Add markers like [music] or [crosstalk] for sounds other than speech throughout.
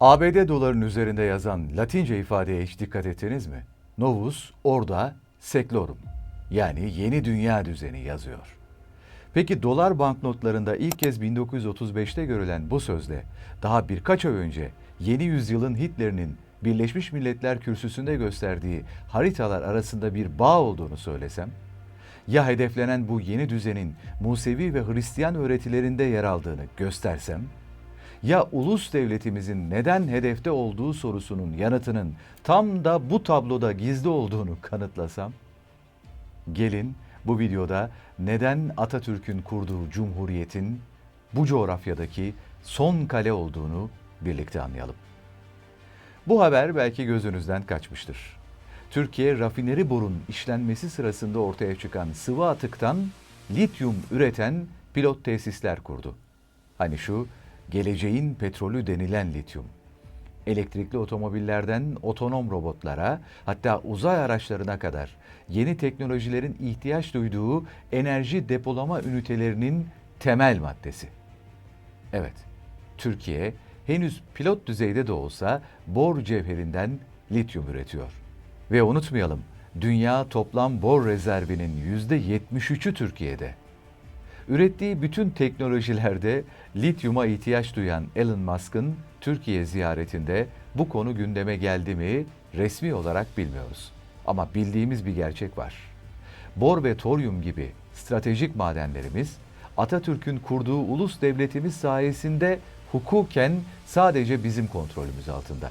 ABD dolarının üzerinde yazan Latince ifadeye hiç dikkat ettiniz mi? Novus orada seclorum yani yeni dünya düzeni yazıyor. Peki dolar banknotlarında ilk kez 1935'te görülen bu sözle daha birkaç ay önce yeni yüzyılın Hitler'inin Birleşmiş Milletler kürsüsünde gösterdiği haritalar arasında bir bağ olduğunu söylesem? Ya hedeflenen bu yeni düzenin Musevi ve Hristiyan öğretilerinde yer aldığını göstersem? Ya ulus devletimizin neden hedefte olduğu sorusunun yanıtının tam da bu tabloda gizli olduğunu kanıtlasam? Gelin bu videoda neden Atatürk'ün kurduğu cumhuriyetin bu coğrafyadaki son kale olduğunu birlikte anlayalım. Bu haber belki gözünüzden kaçmıştır. Türkiye rafineri borun işlenmesi sırasında ortaya çıkan sıvı atıktan lityum üreten pilot tesisler kurdu. Hani şu geleceğin petrolü denilen lityum. Elektrikli otomobillerden otonom robotlara hatta uzay araçlarına kadar yeni teknolojilerin ihtiyaç duyduğu enerji depolama ünitelerinin temel maddesi. Evet, Türkiye henüz pilot düzeyde de olsa bor cevherinden lityum üretiyor. Ve unutmayalım, dünya toplam bor rezervinin %73'ü Türkiye'de. Ürettiği bütün teknolojilerde lityuma ihtiyaç duyan Elon Musk'ın Türkiye ziyaretinde bu konu gündeme geldi mi resmi olarak bilmiyoruz. Ama bildiğimiz bir gerçek var. Bor ve toryum gibi stratejik madenlerimiz Atatürk'ün kurduğu ulus devletimiz sayesinde hukuken sadece bizim kontrolümüz altında.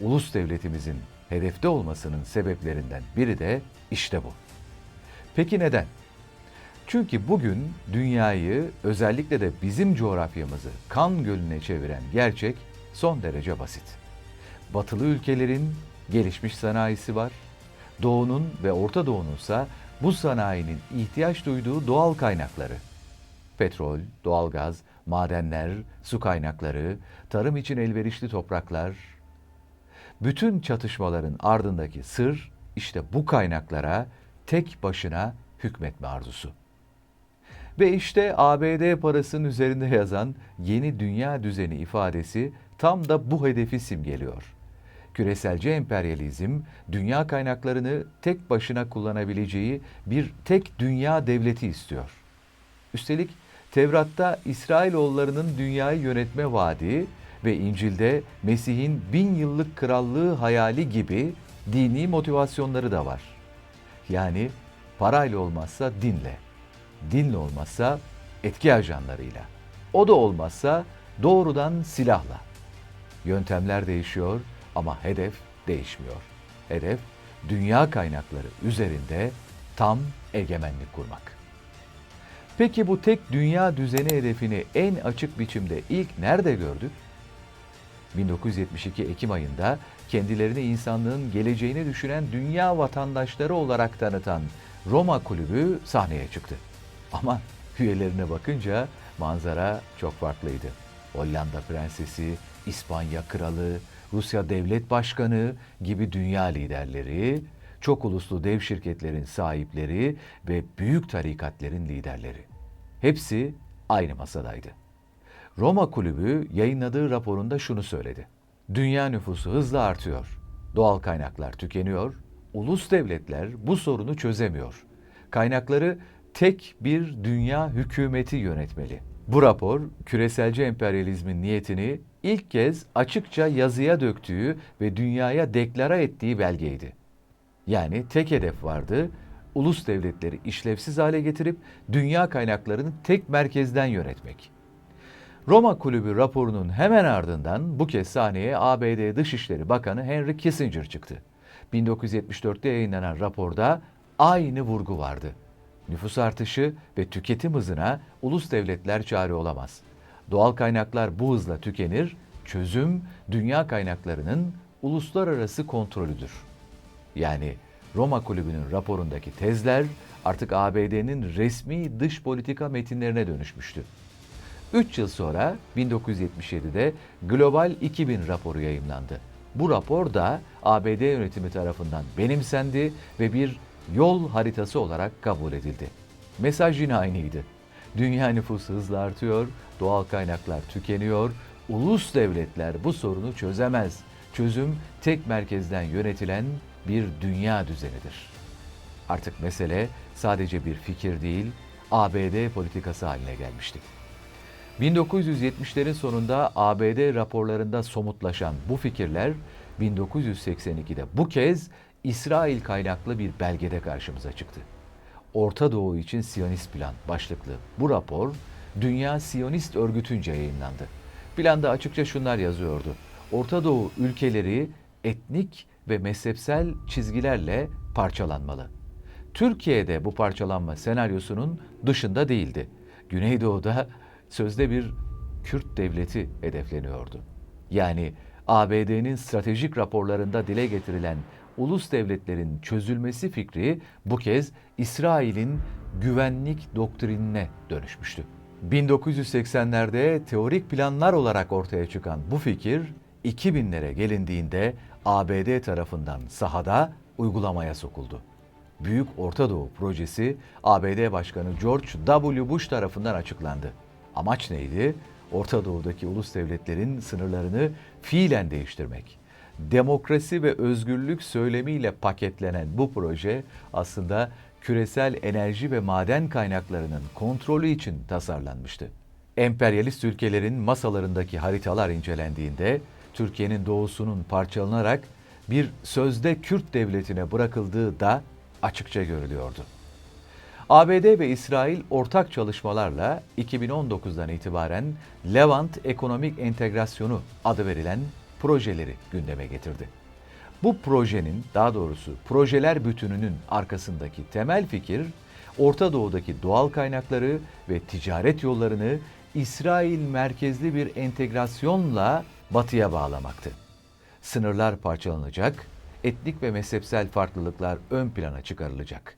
Ulus devletimizin hedefte olmasının sebeplerinden biri de işte bu. Peki neden? Çünkü bugün dünyayı özellikle de bizim coğrafyamızı kan gölüne çeviren gerçek son derece basit. Batılı ülkelerin gelişmiş sanayisi var. Doğu'nun ve Orta Doğu'nun ise bu sanayinin ihtiyaç duyduğu doğal kaynakları. Petrol, doğalgaz, madenler, su kaynakları, tarım için elverişli topraklar. Bütün çatışmaların ardındaki sır işte bu kaynaklara tek başına hükmetme arzusu. Ve işte ABD parasının üzerinde yazan yeni dünya düzeni ifadesi tam da bu hedefi simgeliyor. Küreselci emperyalizm, dünya kaynaklarını tek başına kullanabileceği bir tek dünya devleti istiyor. Üstelik Tevrat'ta İsrailoğullarının dünyayı yönetme vaadi ve İncil'de Mesih'in bin yıllık krallığı hayali gibi dini motivasyonları da var. Yani parayla olmazsa dinle dinle olmazsa etki ajanlarıyla. O da olmazsa doğrudan silahla. Yöntemler değişiyor ama hedef değişmiyor. Hedef dünya kaynakları üzerinde tam egemenlik kurmak. Peki bu tek dünya düzeni hedefini en açık biçimde ilk nerede gördük? 1972 Ekim ayında kendilerini insanlığın geleceğini düşünen dünya vatandaşları olarak tanıtan Roma Kulübü sahneye çıktı. Ama üyelerine bakınca manzara çok farklıydı. Hollanda prensesi, İspanya kralı, Rusya devlet başkanı gibi dünya liderleri, çok uluslu dev şirketlerin sahipleri ve büyük tarikatlerin liderleri. Hepsi aynı masadaydı. Roma Kulübü yayınladığı raporunda şunu söyledi. Dünya nüfusu hızla artıyor. Doğal kaynaklar tükeniyor. Ulus devletler bu sorunu çözemiyor. Kaynakları tek bir dünya hükümeti yönetmeli. Bu rapor küreselci emperyalizmin niyetini ilk kez açıkça yazıya döktüğü ve dünyaya deklara ettiği belgeydi. Yani tek hedef vardı, ulus devletleri işlevsiz hale getirip dünya kaynaklarını tek merkezden yönetmek. Roma Kulübü raporunun hemen ardından bu kez sahneye ABD Dışişleri Bakanı Henry Kissinger çıktı. 1974'te yayınlanan raporda aynı vurgu vardı. Nüfus artışı ve tüketim hızına ulus devletler çare olamaz. Doğal kaynaklar bu hızla tükenir, çözüm dünya kaynaklarının uluslararası kontrolüdür. Yani Roma Kulübü'nün raporundaki tezler artık ABD'nin resmi dış politika metinlerine dönüşmüştü. 3 yıl sonra 1977'de Global 2000 raporu yayımlandı. Bu rapor da ABD yönetimi tarafından benimsendi ve bir yol haritası olarak kabul edildi. Mesaj yine aynıydı. Dünya nüfusu hızla artıyor, doğal kaynaklar tükeniyor, ulus devletler bu sorunu çözemez. Çözüm tek merkezden yönetilen bir dünya düzenidir. Artık mesele sadece bir fikir değil, ABD politikası haline gelmişti. 1970'lerin sonunda ABD raporlarında somutlaşan bu fikirler 1982'de bu kez İsrail kaynaklı bir belgede karşımıza çıktı. Orta Doğu için Siyonist Plan başlıklı bu rapor Dünya Siyonist Örgütü'nce yayınlandı. Planda açıkça şunlar yazıyordu. Orta Doğu ülkeleri etnik ve mezhepsel çizgilerle parçalanmalı. Türkiye'de bu parçalanma senaryosunun dışında değildi. Güneydoğu'da sözde bir Kürt devleti hedefleniyordu. Yani ABD'nin stratejik raporlarında dile getirilen ulus devletlerin çözülmesi fikri bu kez İsrail'in güvenlik doktrinine dönüşmüştü. 1980'lerde teorik planlar olarak ortaya çıkan bu fikir 2000'lere gelindiğinde ABD tarafından sahada uygulamaya sokuldu. Büyük Orta Doğu Projesi ABD Başkanı George W. Bush tarafından açıklandı. Amaç neydi? Orta Doğu'daki ulus devletlerin sınırlarını fiilen değiştirmek. Demokrasi ve özgürlük söylemiyle paketlenen bu proje aslında küresel enerji ve maden kaynaklarının kontrolü için tasarlanmıştı. Emperyalist ülkelerin masalarındaki haritalar incelendiğinde Türkiye'nin doğusunun parçalanarak bir sözde Kürt devletine bırakıldığı da açıkça görülüyordu. ABD ve İsrail ortak çalışmalarla 2019'dan itibaren Levant Ekonomik Entegrasyonu adı verilen projeleri gündeme getirdi. Bu projenin, daha doğrusu projeler bütününün arkasındaki temel fikir, Orta Doğu'daki doğal kaynakları ve ticaret yollarını İsrail merkezli bir entegrasyonla batıya bağlamaktı. Sınırlar parçalanacak, etnik ve mezhepsel farklılıklar ön plana çıkarılacak.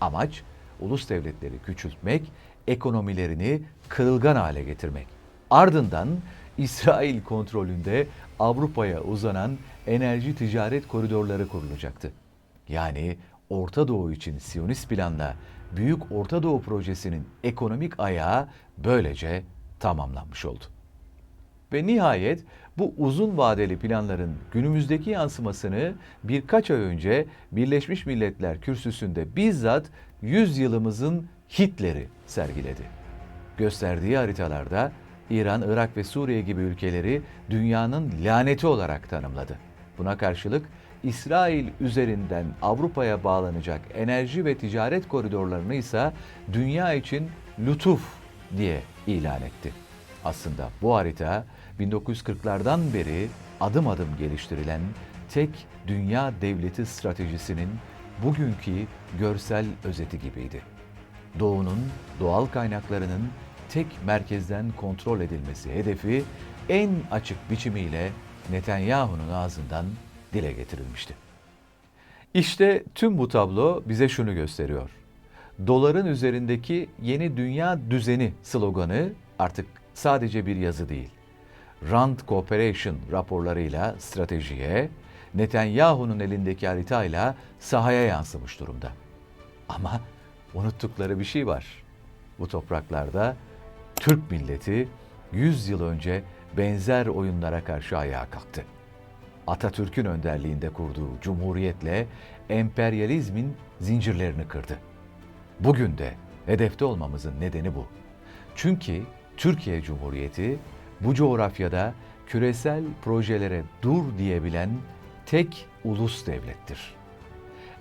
Amaç, ulus devletleri küçültmek, ekonomilerini kırılgan hale getirmek. Ardından İsrail kontrolünde Avrupa'ya uzanan enerji ticaret koridorları kurulacaktı. Yani Orta Doğu için Siyonist planla Büyük Orta Doğu Projesi'nin ekonomik ayağı böylece tamamlanmış oldu. Ve nihayet bu uzun vadeli planların günümüzdeki yansımasını birkaç ay önce Birleşmiş Milletler Kürsüsü'nde bizzat 100 yılımızın Hitler'i sergiledi. Gösterdiği haritalarda İran, Irak ve Suriye gibi ülkeleri dünyanın laneti olarak tanımladı. Buna karşılık İsrail üzerinden Avrupa'ya bağlanacak enerji ve ticaret koridorlarını ise dünya için lütuf diye ilan etti. Aslında bu harita 1940'lardan beri adım adım geliştirilen tek dünya devleti stratejisinin bugünkü görsel özeti gibiydi. Doğu'nun doğal kaynaklarının tek merkezden kontrol edilmesi hedefi en açık biçimiyle Netanyahu'nun ağzından dile getirilmişti. İşte tüm bu tablo bize şunu gösteriyor. Doların üzerindeki yeni dünya düzeni sloganı artık sadece bir yazı değil. Rand Cooperation raporlarıyla stratejiye, Netanyahu'nun elindeki haritayla sahaya yansımış durumda. Ama unuttukları bir şey var. Bu topraklarda Türk milleti 100 yıl önce benzer oyunlara karşı ayağa kalktı. Atatürk'ün önderliğinde kurduğu cumhuriyetle emperyalizmin zincirlerini kırdı. Bugün de hedefte olmamızın nedeni bu. Çünkü Türkiye Cumhuriyeti bu coğrafyada küresel projelere dur diyebilen tek ulus devlettir.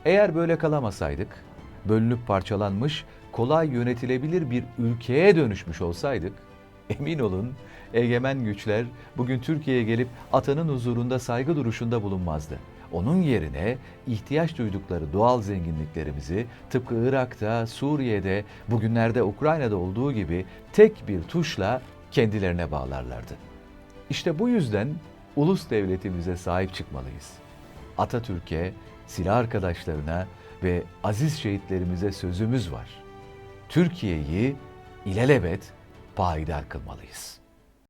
Eğer böyle kalamasaydık, bölünüp parçalanmış, kolay yönetilebilir bir ülkeye dönüşmüş olsaydık, [laughs] emin olun egemen güçler bugün Türkiye'ye gelip atanın huzurunda saygı duruşunda bulunmazdı. Onun yerine ihtiyaç duydukları doğal zenginliklerimizi tıpkı Irak'ta, Suriye'de, bugünlerde Ukrayna'da olduğu gibi tek bir tuşla kendilerine bağlarlardı. İşte bu yüzden ulus devletimize sahip çıkmalıyız. Atatürk'e, silah arkadaşlarına ve aziz şehitlerimize sözümüz var. Türkiye'yi ilelebet payidar kılmalıyız.